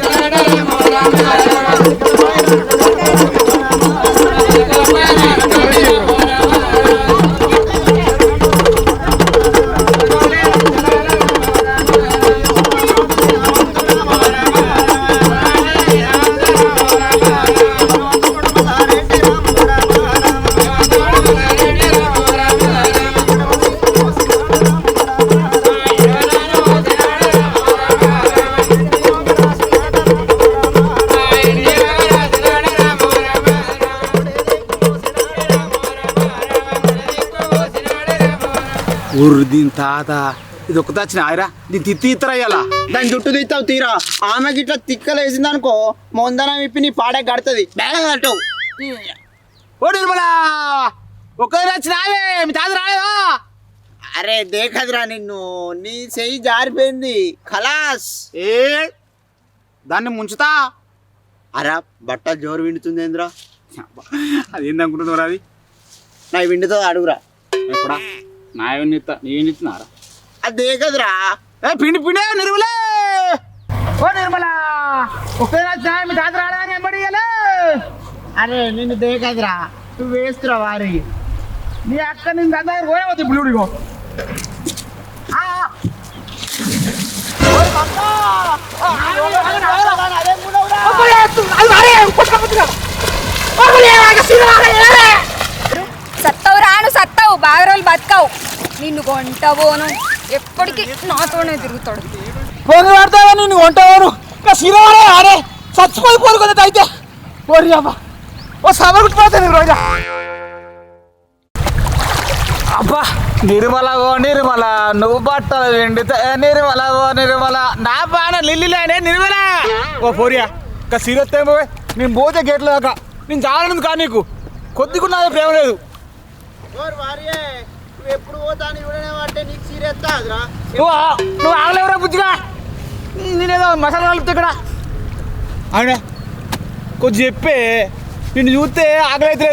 ராம ராம ఊరు దీని తాత. ఇది ఒక వచ్చిన ఆయరా? దీని తిత్తి ఇత్తరయ్యాలా దాని జుట్టు తీస్తావు తీరా. ఆమెకి ఇట్లా తిక్కలు వేసింది అనుకో ముందరం ఇప్పి నీ పాడే కడుతుంది బేగ కట్టవు ఓ నిర్మలా! ఒక్కరు వచ్చిన ఆవే మీ తాత రాలేదా? అరే దేఖదురా నిన్ను. నీ చెయ్యి జారిపోయింది. ఖలాస్. ఏ? దాన్ని ముంచుతా? అరా బట్ట జోరు విండుతుంది ఏంద్రా అది ఏందనుకుంటున్నారు అది? నా విండుతో అడుగురా. ఎప్పుడా నా ఏమన్నా నేను ఇస్తున్నారా అది దేఖదురా పిండి పిండే నిర్మలే ఓ నిర్మలా ఒక్కరు మీ తాత రాలేదని ఎంబడి అరే నిన్ను దే కదరా నువ్వు వేస్తురా వారి నీ అక్క నేను దాని దగ్గర పోయావద్దు ఇప్పుడు ఇగో సత్తవు రాను సత్తవు బాగా రోజులు బతకవు. నిన్ను కొంటబోను ఎప్పటికీ నాతోనే తిరుగుతాడు. పోగు పడతావా నిన్ను వంటవారు ఇంకా సిరవాడే ఆడే చచ్చిపోయి పోరుకుంది అయితే. పోరి అబ్బా ఓ సబర్ కుట్టిపోతాను రోజా. అబ్బా నిర్మల ఓ నిర్మల నువ్వు బట్టలు వెండితే నిర్మల ఓ నిర్మల. నా బాణ లిల్లిలేనే నిర్మల. ఓ పోరియా ఇంకా సీరత్తేమో నేను పోతే గేట్లో దాకా. నేను చాలనుంది కా నీకు. కొద్దిగా నాది ప్రేమ లేదు. వారియే? నువ్వు ఎప్పుడు పోతాను ఇవ్వడనే అంటే నీకు సీరెత్తాదిరా నువ్వు ఆ- నువ్వు ఆగలేవురా బుజ్జిగా? నేనేదో మసాలా కలుపుతా ఇక్కడ. అవునే కొంచెం చెప్పే నిన్ను చూస్తే ఆకలి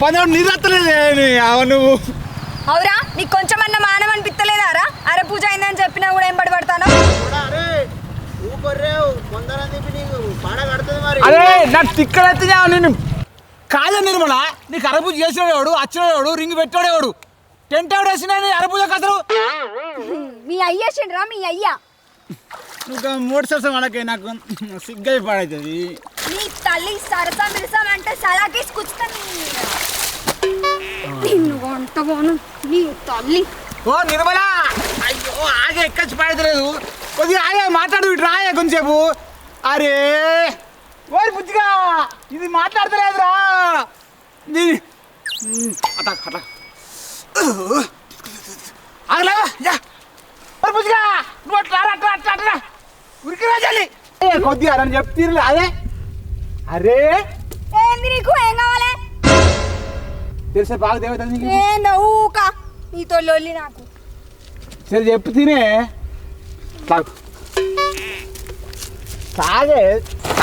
పని నీరు వస్తలేదు నువ్వు. అవురా నీకు కొంచెమన్నా మానం అనిపిస్తలేదారా అరే పూజ అయిందని చెప్పినా కూడా ఏం పడతాను కూడా అరే నువ్వు కొర్రేవు ముందరం తిప్పి నీకు పాడ కడుతుంది మరి. అదే నాకు తిక్కడైతే నేను కాదే నిర్మల నీకు అరపూజ చేసినవాడు వచ్చినవాడు రింగ్ పెట్టాడేవాడు టెంట్ ఎవడు వేసిన అరపూజ కథలు? మీ అయ్యేసిండ్రా మీ అయ్యా. నువ్వు మూడు సంవత్సరం మనకి నాకు సిగ్గై పాడవుతుంది నీ తల్లి సరసా మిరసం అంటే సలాకేసి కూర్చుతాను నిన్ను కొంటబోను నీ తల్లి. ఓ నిర్మల! అయ్యో ఆగే ఎక్కచ్చి పడతలేదు. కొద్దిగా ఆగే మాట్లాడు ఇటు రాయే కొంచెంసేపు. అరే! ఓరి బుజ్జిగా ఇది మాట్లాడతలేదురా. అట్లా అట్లా. ఆగలే యా. ఓరి బుజ్జిగా నువ్వు అట్లా అట్లా అట్లా అట్లా. ఉరికి రాజాలి ఏ కొద్దిగా అని చెప్తీరులే అదే. అరే. ఏంది నీకు? ఏం కావాలి? తెలిసే బాగా దేవత నీకు. ఏందో ఊక. నీతో లొల్లి నాకు. సరే చెప్పు తినే తాగే?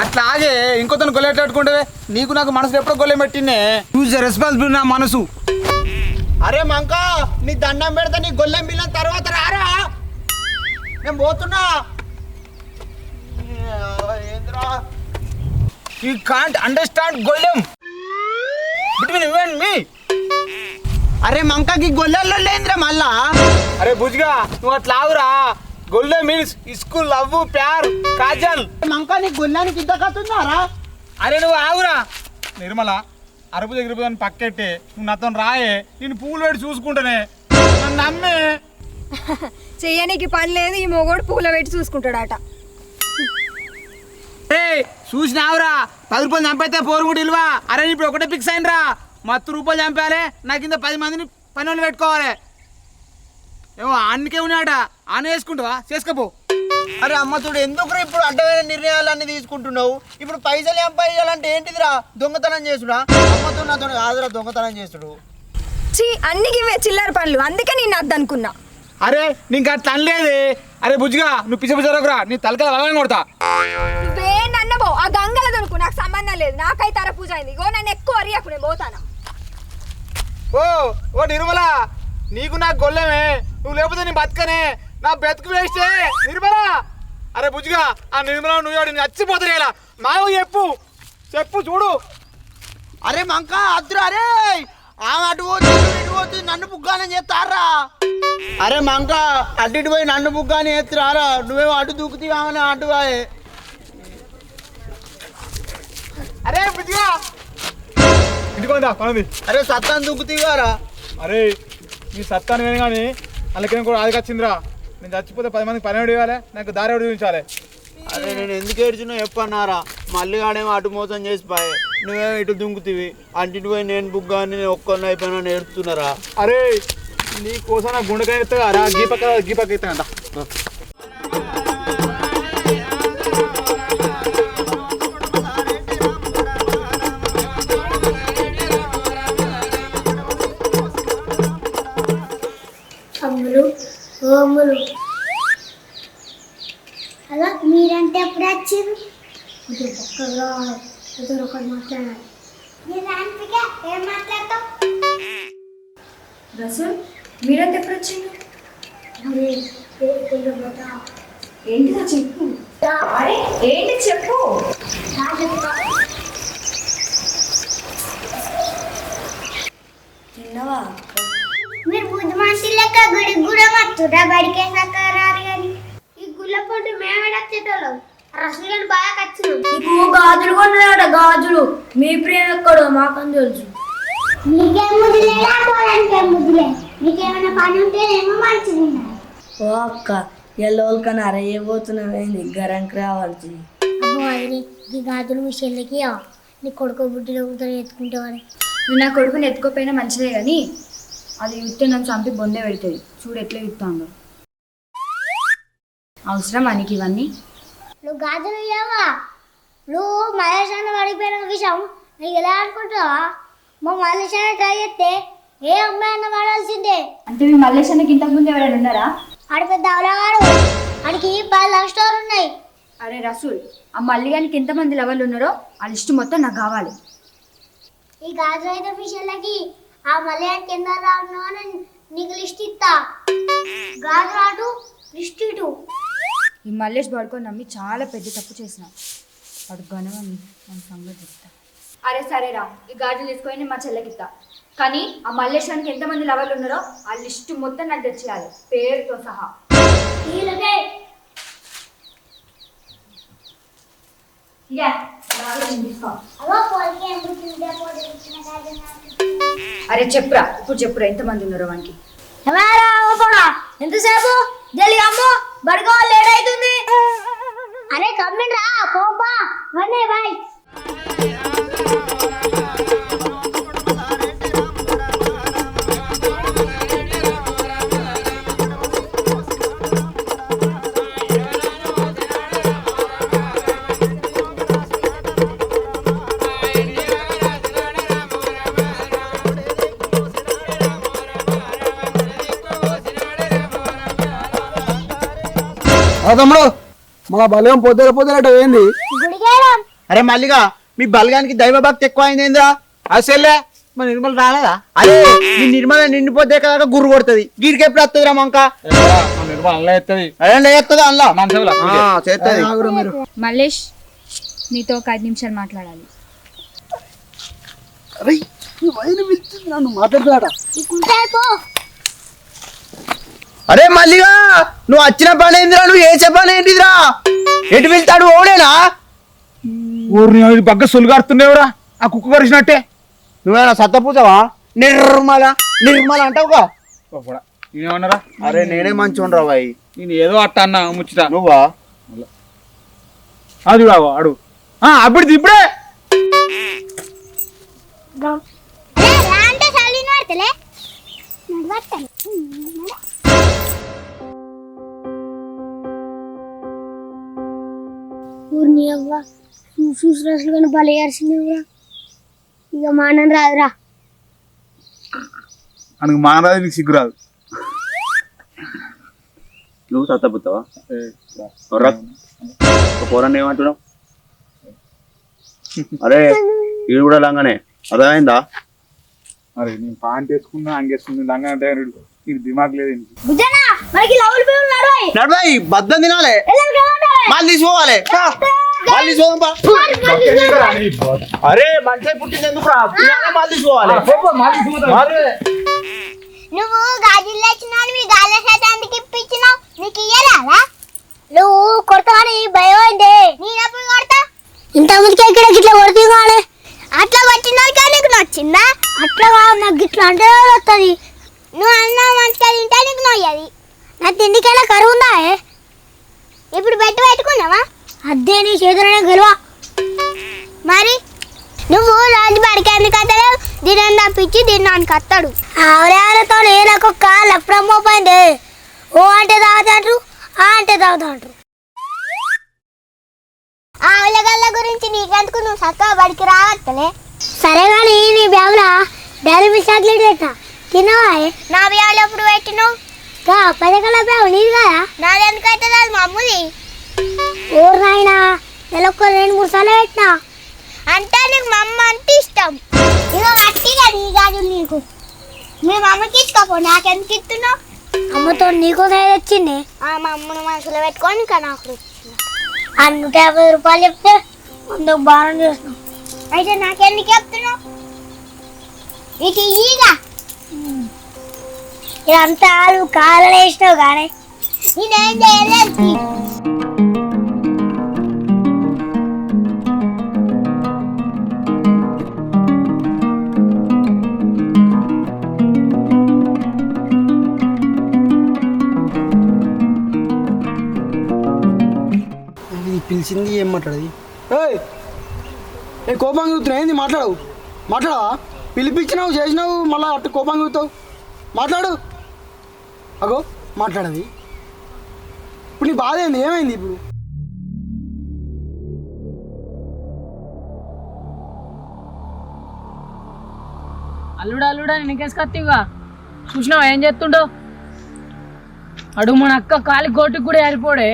అట్లాగే ఇంకొతను గొల్లెట్టుకుంటే నీకు నాకు మనసు ఎప్పుడు గొల్లె పెట్టినే చూసే రెస్పాన్సిబుల్ నా మనసు. అరే మంక నీ దండం పెడతా నీ గొల్లెం బిల్లం తర్వాత రారా? నేను పోతున్నా. ఏంద్రా? యూ కాంట్ అండర్స్టాండ్ గొల్లెం. బిట్వీన్ యూ అండ్ మీ అరే మంకకి గొల్లెల్లో లేదురా మళ్ళా. అరే బుజ్గా నువ్వు అట్లా ఆవురా గొల్లె మీన్స్ స్కూల్ లవ్ ప్యార్ కాజల్ మంక నీ గొల్లానికి ఇంత కత్తున్నారా? అరే నువ్వు ఆగురా. నిర్మల అరుపు దగ్గర పక్కెట్టే. నువ్వు నాతో రాయే. నేను పువ్వులు పెట్టి చూసుకుంటానే. నన్ను నమ్మే. చెయ్యనికి పని లేదు ఈ మొగోడు పూల పెట్టి చూసుకుంటాడట. ఏ చూసినావురా పది రూపాయలు చంపైతే పోరు కూడా ఇల్వా అరే ఇప్పుడు ఒకటే ఫిక్స్ అయినరా. మత్తు రూపాయలు చంపాలి. నా కింద పది మందిని పని వాళ్ళు పెట్టుకోవాలి. ఏమో అన్నికే ఉన్నాడ ఆన వేసుకుంటావా? చేసుకపో. అరే అమ్మ చూడు ఎందుకు ఇప్పుడు అడ్డమైన నిర్ణయాలన్నీ తీసుకుంటున్నావు? ఇప్పుడు పైసలు సంపాదించాలంటే ఏంటిదిరా? దొంగతనం చేసుడా? అమ్మతో నాతో కాదురా దొంగతనం చేసుడు చీ అన్ని ఇవే చిల్లర పనులు. అందుకే నేను అద్దనుకున్నా అరే నీకు అట్లా అనలేదే? అరే బుజ్జిగా నువ్వు పిచ్చ పిచ్చరా నీ తలకాయ వలన కొడతా. నువ్వే నన్నబో ఆ గంగల దొరుకు నాకు సంబంధం లేదు. నాకైతే అర పూజ అయింది. ఇగో నన్ను ఎక్కువ అరియకు నేను పోతాను. ఓ ఓ నిర్మల నీకు నాకు గొల్లమే. నువ్వు లేకపోతే నీ బతకనే. నా బతుకు వేస్తే నిర్మల! అరే బుజ్జిగా ఆ నిర్మల నువ్వు ఎవడు? చచ్చిపోతారు ఇలా మాకు చెప్పు. చెప్పు చూడు. అరే మంక అద్దురా అరే! ఆమె అటు పోతుంది నువ్వు ఇటు పోతుంది నన్ను బుగ్గానే చేస్తారా? అరే మంక అటు ఇటు పోయి నన్ను బుగ్గానే చేస్తారా? నువ్వేమో అటు దూకుతీ ఆమె అటు పోయే అరే బుజ్జిగా! ఇంటికి పనుంది అరే సత్తాన్ని దూకుతీవారా? అరే నీ సత్తాను విని కానీ అందుకని కూడా వచ్చిందిరా. నేను చచ్చిపోతే పది మందికి పని ఇవ్వాలి? నాకు దారి చూపించాలి? అరే నేను ఎందుకు ఏడ్చినా చెప్పన్నారా? మళ్ళీ ఆడేమో అటు మోసం చేసి పాయే. నువ్వేమో ఇటు దుంకుతీవి. అంటిటి పోయి నేను బుగ్గాని నేను ఒక్కరిని అయిపోయినా నేర్చుతున్నారా అరే నీ కోసం నా గుండెకాయ ఎత్తా రా. గీ పక్క గీ పక్క ఎత్తా పక్కగా ఏదో ఒకటి మాట్లాడాలి. ఏం మాట్లాడతావు? రసూల్ మీరంతా ఎప్పుడు వచ్చింది ఏంటిదో చెప్పు? అరే ఏంటి చెప్పు? తిన్నవా? మీరు బుద్ధి మనిషి లెక్క గుడి కూడా మత్తురా బడికే సక్కరారు కానీ ఈ గుళ్ళ పొట్టు కానీ బాగా నీకు గాజులు కొన్నాడ గాజులు. మీ ప్రేమ ఎక్కడో మాకని తెలుసు. నీకేం నీకేమైనా పని ఓ అక్క ఎల్లోకన్నా అరయ్యబోతున్నావేంది గరంకి రావాల్సి అబ్బో అరే ఈ గాజులు మీ చెల్లికి నీ కొడుకు బుడ్డిలో కూతురు ఎత్తుకుంటేవాడు. నువ్వు నా కొడుకుని ఎత్తుకోపోయినా మంచిదే కానీ అది యుత్తే నన్ను చంపి బొందే పెడుతుంది. చూడు ఎట్లా యుత్తాందో అవసరం మనకి ఇవన్నీ? నువ్వు గాజులు ఇవ్వవా నువ్వు మలేషియాలో పడిపోయిన విషయం నీకు ఎలా అనుకుంటావా? మా మలేషియాలో ట్రై చేస్తే ఏ అమ్మాయి అన్న పడాల్సిందే అంటే మీ మల్లేశానికి ఇంతకు ముందు ఎవరైనా ఉన్నారా? ఆడ పెద్ద అవలగాడు ఆడికి పది లవ్ స్టోర్ ఉన్నాయి. అరే రసూల్ ఆ మల్లిగానికి ఎంతమంది లెవెల్ ఉన్నారో ఆ లిస్ట్ మొత్తం నాకు కావాలి. ఈ గాజు అయితే విషయాలకి ఆ మలయాళ కింద రాను నీకు లిస్ట్ ఇస్తా. గాజు రాటు లిస్ట్ ఇటు. ఈ మల్లేష్ పడుకొని నమ్మి చాలా పెద్ద తప్పు చేసిన. వాడు గణమని మన సంగతి చెప్తా. అరే సరేరా ఈ గాజులు తీసుకొని మా చెల్లెకి ఇస్తా కానీ ఆ మల్లేశానికి ఎంతమంది లవర్లు ఉన్నారో ఆ లిస్ట్ మొత్తం నాకు తెచ్చేయాలి. పేరుతో సహా. అరే చెప్పురా ఇప్పుడు చెప్పురా ఎంతమంది ఉన్నారో వానికి. ఎంతసేపు? జల్లి అమ్మో బడిగా లేట్ అవుతుంది అరే కమ్మిండ్రా పోపా. వన్నే బాయ్. తమ్ముడు. మా బలగం పొద్దుల పొద్దులట ఏంది అరే మల్లిగా మీ బలగానికి దైవ భక్తి ఎక్కువ అయిందేంద్రా అసలే మన నిర్మల రాలేదా? అరే నీ నిర్మల నిండిపోతే కదా గురు కొడుతుంది. గీడికి ఎప్పుడు వస్తుంది రా మంక మల్లేష్ నీతో ఒక ఐదు నిమిషాలు మాట్లాడాలి. నీకుంటాయి పో. అరే మల్లిగా నువ్వు వచ్చిన పని ఏందిరా? నువ్వు చేసే పని ఏంటిదిరా? ఎటు వెళ్తాడు ఓడేనా? ఊరిని బగ్గ సులుగాడుతున్నావురా ఆ కుక్క కరిచినట్టే. నువ్వేనా సత్తపూజవా నిర్మల నిర్మల అంటావుగా? నేనేమన్నారా అరే నేనే మంచి రా బాయ్. నేను ఏదో అట్ట అన్నా ముచ్చిట. నువ్వా? అది బాబు అడు అప్పుడు ఇప్పుడే అంటే నడవస్తాను నువ్వు చూసి రోజులు కానీ బలి ఏర్చినవురా ఇక మానం రాదురా. మనకు మానరాదు నీకు సిగ్గురాదు నువ్వు సత్తపుతావా పోరాన్ని ఏమంటున్నావు? అరే ఈడు కూడా లంగానే. అర్థమైందా? అరే నేను పాయింట్ వేసుకున్నా అంగేసుకున్నా లంగా అంటే నీకు దిమాగ్ లేదు నడవాయి బద్దం తినాలి. మళ్ళీ తీసుకోవాలి. మళ్ళీ పా. అరే మంచి పుట్టింది ఎందుకు రా? మళ్ళీ మళ్ళీ. నువ్వు గాజులు తెచ్చినావు మీ గాలి శాతానికి ఇప్పించినావు. నీకు ఇయ్యలేదా? నువ్వు కొడతావని భయం అయింది నేనెప్పుడు కొడతా? ఇంత ముందుకే ఇక్కడ గిట్ల కొడుతున్నాడే అట్లా కొట్టినా కానీ నీకు నచ్చిందా? అట్లా కాదు, నాకు గిట్ల అంటే వస్తుంది నువ్వు అన్నా మంచిగా తింటే నీకు నొయ్యది. నా తిండికైనా కరువు ఉందా ఏ? ఇప్పుడు బెట్టు పెట్టుకున్నావా? అదే నీ చేతులనే గెలువ? మరి? నువ్వు రాజు బడికి ఎందుకు అత్తలేవు? దీని తప్పించి దీన్ని అత్తాడు ఆవరేతో నాకు ఒక లఫ్రమ్ పోయింది ఓ అంటే తాగుతాంటారు ఆ అంటే తాగుతాంటారు ఆవులగల్ల గురించి నీకెందుకు నువ్వు చక్కగా బడికి రావత్తలే? సరే కానీ నీ బ్యాగ్లా? డైరీ మిల్క్ చాక్లెట్ పెట్టా. తిన్నావా? నా బ్యాగులు ఎప్పుడు పెట్టినావు? కా పదకల బ్యాగు నీది కదా? నాది ఎందుకు అవుతుంది అది మా ఊరు నాయనా? నెలకు రెండు మూడు సార్లు పెట్టినా? అంటే నీకు మా అమ్మ అంటే ఇష్టం. ఇక గట్టిగా నీ కాదు నీకు. మీ అమ్మకి ఇచ్చుకోపో నాకెందుకు ఇస్తున్నావు? అమ్మతో నీకోసం ఏది వచ్చింది మా అమ్మను మనసులో పెట్టుకొని ఇంకా నాకు వచ్చింది ఆ నూట యాభై రూపాయలు చెప్తే ముందుకు బాగా చేసినావు అయితే నాకెందుకు చెప్తున్నావు? ఇక ఈగా ఇదంతా నువ్వు కాలని వేసినావు కానీ నేనేం చేయలేదు. పిలిచింది ఏం మాట్లాడది? ఏయ్! ఏ కోపం చూస్తున్నావు ఏంది? మాట్లాడవు. మాట్లాడవా పిలిపించినావు చేసినావు మళ్ళీ అట్టు కోపం చూస్తావు మాట్లాడు. అగో మాట్లాడది. ఇప్పుడు నీ బాధ ఏంది? ఏమైంది ఇప్పుడు? అల్లుడా అల్లుడా అని చూసినావు చూసినావా? ఏం చేస్తుండో? అడుగు మన అక్క కాలి కోటికి కూడా ఏరిపోడే.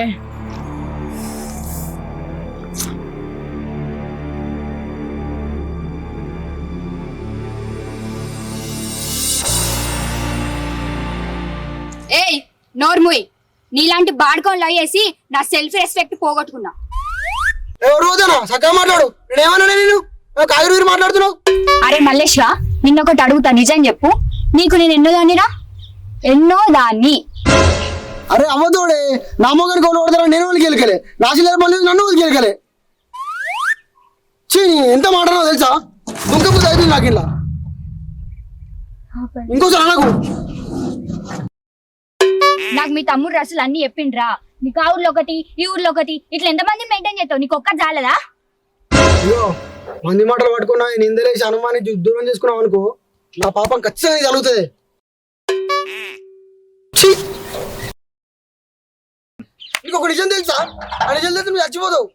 ఏయ్ నోర్ముయ్ నీలాంటి బాడుకోని లయ్యేసి నా సెల్ఫ్ రెస్పెక్ట్ పోగొట్టుకున్నా. రోజనా మాట్లాడు. నేనేమన్నా నేను కాగిరి మాట్లాడుతున్నావు? అరే మల్లేశ్వా నిన్నొకటి అడుగుతా నిజం చెప్పు. నీకు నేను ఎన్నో దాన్నిరా? ఎన్నో దాన్ని. అరే అవ్వతోడే నా మొగనికి ఒకటి కొడతారా నేను వాళ్ళకి గెలకలే. నా చిల్లర మళ్ళీ నన్ను వాళ్ళకి గెలకలే. చీ ఎంత మాట్లాడో తెలుసా? దుంకపోతే అయిపోయింది నాకు ఇలా. ఇంకోసారి అనకు. నాకు మీ తమ్ముడు రసులు అన్ని చెప్పిండ్రా. నీకు ఆ ఊర్లో ఒకటి ఈ ఊర్లో ఒకటి ఇట్లా ఎంతమంది మెయింటైన్ చేస్తావు? నీకు ఒక్కటి చాలదా అయ్యో మంది మాటలు పట్టుకున్నా నిందలేసి అనుమానించి దూరం చేసుకున్నావు అనుకో నా పాపం ఖచ్చితంగా జరుగుతుంది. కలుగుతుంది ఛీ! నీకు ఒక నిజం తెలుసా? ఆ నిజం తెలిసి నువ్వు చచ్చిపోతావు.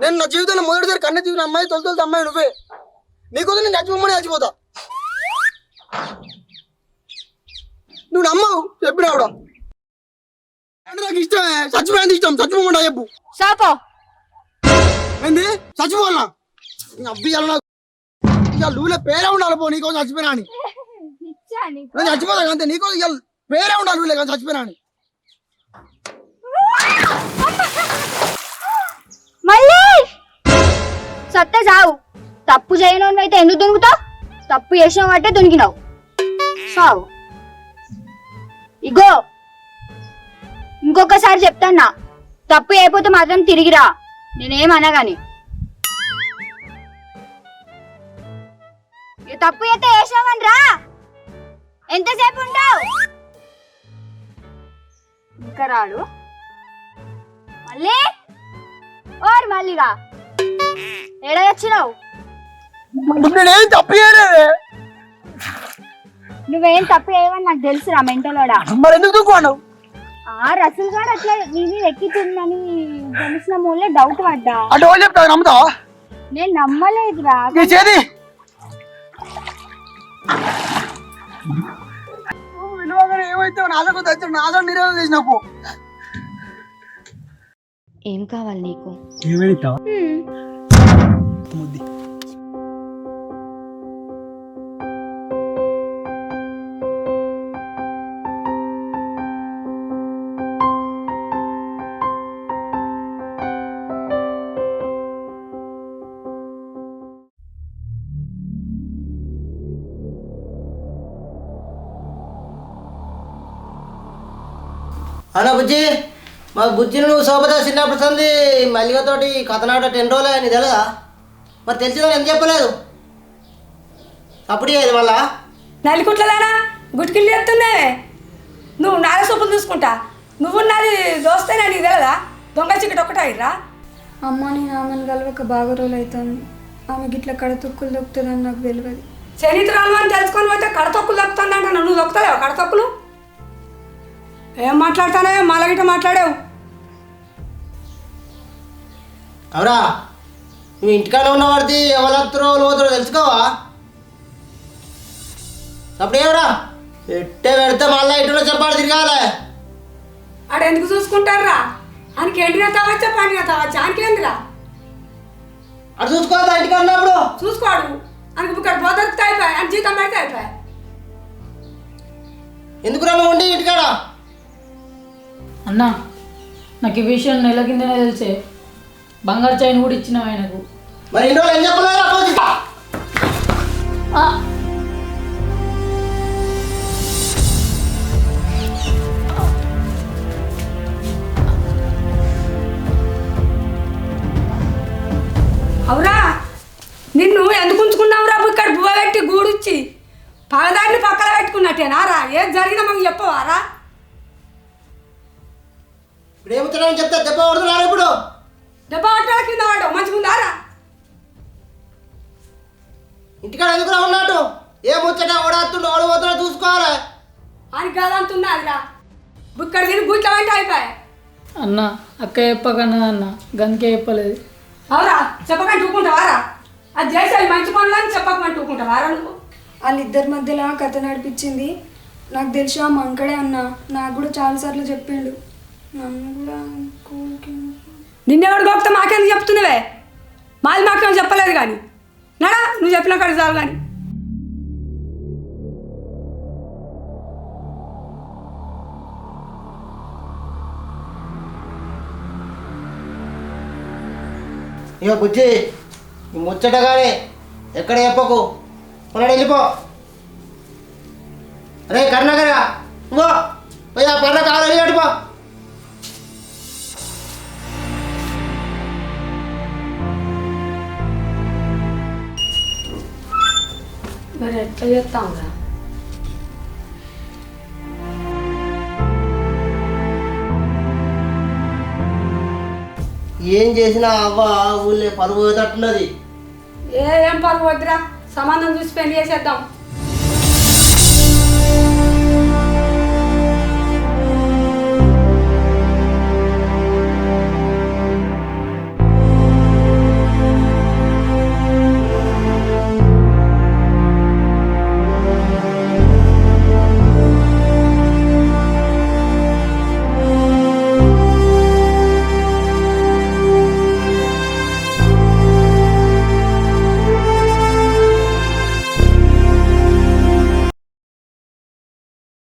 నేను నా జీవితంలో మొదటిసారి కన్నె చూసిన అమ్మాయి తొలి అమ్మాయి నువ్వే. నీకోసం నేను చచ్చిపోమని చచ్చిపోతా. నువ్వు నమ్మవు చెప్పినావుడా అంటే నాకు ఇష్టమే చచ్చిపోయేంత ఇష్టం చచ్చిపోమంటా చెప్పు. సాపో ఏంది? చచ్చిపోవాలనా అబ్బియాల నాకు లూలే పేరే ఉండాలి పో నీకోసం చచ్చిపోయినా అని. నేను చచ్చిపోతా అంతే. నీకోసం ఇక పేరే ఉండాలి లూలే కానీ చచ్చిపోయినా అని. మళ్ళీ సత్త చావు తప్పు చేయను అయితే ఎందుకు దునుకుతావు తప్పు చేసినావు అంటే దునికినావు సావు. ఇగో. ఇంకొకసారి చెప్తాన్నా. తప్పు అయిపోతే మాత్రం తిరిగిరా. నేనేమనగాని ఇక తప్పు అయితే వేసినావని రా ఎంతసేపు ఉంటావు? ఇంకా రాడు. మళ్ళీ? ఓర్ మళ్ళీగా ఏడ వచ్చినావు? నేనేం తప్పు చేయలేదే. నువ్వేం తప్పు చేయవని నాకు తెలుసురా మెంటలోడా. మరి ఎందుకు ఆ రసూల్ గారు అట్లా నీ మీద ఎక్కితుందని తెలిసిన మూలే డౌట్ పడ్డా. అంటే వాళ్ళు చెప్తావు నమ్ముతావా? నేను నమ్మలేదురా నీ ఏమైతే తెచ్చాడు నాదో చేసినప్పు ఏం కావాలి నీకు? ఏమైతే అన్న బుజ్జి మా బుజ్జిని నువ్వు శోభత చిన్నప్పుడు సంది మల్లిగతోటి కథనాట టెన్ రోజులు అని తెలియదా మరి తెలిసిందని ఎందుకు చెప్పలేదు? అప్పుడు ఇది మళ్ళా? నల్లికుట్లదానా గుట్కిల్లి ఎత్తున్నావే. నువ్వు నాగ సొప్పులు చూసుకుంటా. నువ్వు నాది దోస్తేనా నీకు తెలియదా దొంగ చీకటి ఒకటే అయ్యిరా అమ్మ నేను ఆమెను కలవక బాగా రోజులు అవుతుంది ఆమె గిట్ల కడ తొక్కులు దొక్కుతుందని నాకు తెలియదు చరిత్రాలు అని తెలుసుకొని పోతే కడతొక్కులు దొక్కుతుందంట నువ్వు దొక్కుతలేవు కడతొక్కులు ఏం మాట్లాడతానే? మళ్ళగిట మాట్లాడావు. అవురా నువ్వు ఇంటికాడ ఉన్న వాడిది ఎవరత్తురో లోతురో తెలుసుకోవా? అప్పుడు ఏమరా ఎట్టే పెడితే మళ్ళీ ఇటులో చెప్పాలి తిరగాలి. ఆడ ఎందుకు చూసుకుంటారా ఆయనకి ఎండిన తావచ్చా పండిన తావచ్చా ఆయనకి ఏందిరా అటు చూసుకోవద్దా ఇంటికాడ ఉన్నప్పుడు? చూసుకోడు. ఆయనకి ఇక్కడ బోధరితే అయిపోయి ఆయన జీతం పెడితే అయిపోయి ఎందుకు రా ఉండి ఇంటికాడ? అన్నా నాకు ఈ విషయం నెల కిందనే తెలిసే. బంగారు చైన్ కూడా ఇచ్చినావు ఆయనకు. మరి ఎన్నో ఏం చెప్పలేదు అని కాదంటున్నాదిరా ఇక్కడ తిని గుట్ల వెంట అయిపోయాయి అన్న అక్క చెప్పకన్నా అన్న? గందుకే చెప్పలేదు. అవురా చెప్పకంటే ఊకుంటావారా అది చేసేది మంచి పనులని చెప్పకమంటే ఊకుంటావారా నువ్వు? వాళ్ళిద్దరి మధ్యలో కథ నడిపించింది. నాకు తెలిసి ఆ మంకడే అన్న. నాకు కూడా చాలాసార్లు చెప్పిండు. నన్ను కూడా నిన్నెవడు గొప్ప మాకేందుకు చెప్తున్నావే? మాది మాకేం చెప్పలేదు కానీ. నడా నువ్వు చెప్పిన కాడ చాలు కానీ. ఇక బుజ్జి ఈ ముచ్చట కానీ ఎక్కడ చెప్పకు మన వెళ్ళిపో అరే కర్ణాకరా ఇంకో పోయి ఆ పండుగ కాలు వెళ్ళిపో మరి ఎట్లా చేస్తాంరా ఏం చేసినా అవ్వ ఊళ్ళే పరువు పోయేటట్టున్నది ఏం పరువు వద్దురా సంబంధం చూసి పెళ్ళి చేసేద్దాం.